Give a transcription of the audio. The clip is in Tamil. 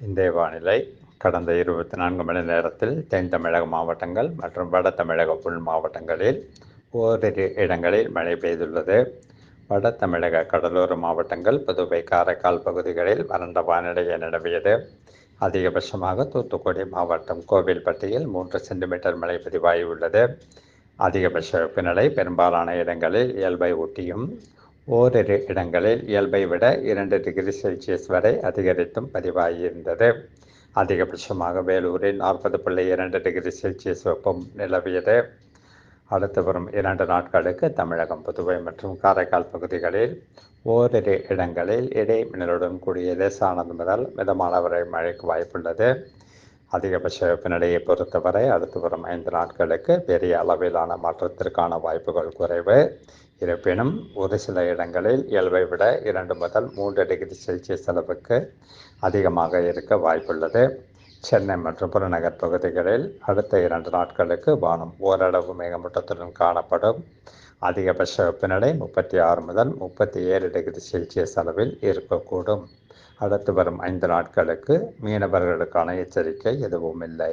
இந்திய வானிலை கடந்த இருபத்தி நான்கு மணி நேரத்தில் தென் தமிழக மாவட்டங்கள் மற்றும் வட தமிழக உள் மாவட்டங்களில் ஓரிரு இடங்களில் மழை பெய்துள்ளது. வட தமிழக கடலோர மாவட்டங்கள் புதுவை காரைக்கால் பகுதிகளில் வறண்ட வானிலையை நிலவியது. அதிகபட்சமாக தூத்துக்குடி மாவட்டம் கோவில்பட்டியில் மூன்று சென்டிமீட்டர் மழை பதிவாகியுள்ளது. அதிகபட்ச வெப்பநிலை பெரும்பாலான இடங்களில் இயல்பை ஒட்டியும் ஓரிரு இடங்களில் இயல்பை விட இரண்டு டிகிரி செல்சியஸ் வரை அதிகரித்தும் பதிவாகியிருந்தது அதிகபட்சமாக வேலூரில் நாற்பது புள்ளி இரண்டு டிகிரி செல்சியஸ் வெப்பம் நிலவியது. அடுத்து வரும் இரண்டு நாட்களுக்கு தமிழகம் புதுவை மற்றும் காரைக்கால் பகுதிகளில் ஓரிரு இடங்களில் இடை மின்னலுடன் கூடிய லேசானது முதல் மிதமான வரை மழைக்கு வாய்ப்புள்ளது. அதிகபட்ச வெப்பநிலையை பொறுத்தவரை அடுத்து வரும் ஐந்து நாட்களுக்கு பெரிய அளவிலான மாற்றத்திற்கான வாய்ப்புகள் குறைவு. இருப்பினும் ஒரு சில இடங்களில் இயல்பை விட இரண்டு முதல் மூன்று டிகிரி செல்சியஸ் அளவுக்கு அதிகமாக இருக்க வாய்ப்புள்ளது. சென்னை மற்றும் புறநகர் பகுதிகளில் அடுத்த இரண்டு நாட்களுக்கு வானம் ஓரளவு மேகமூட்டத்துடன் காணப்படும். அதிகபட்ச வெப்பநிலை முப்பத்தி ஆறு முதல் முப்பத்தி ஏழு டிகிரி செல்சியஸ் அளவில் இருக்கக்கூடும். அடுத்து வரும் ஐந்து நாட்களுக்கு மீனவர்களுக்கான எச்சரிக்கை எதுவும் இல்லை.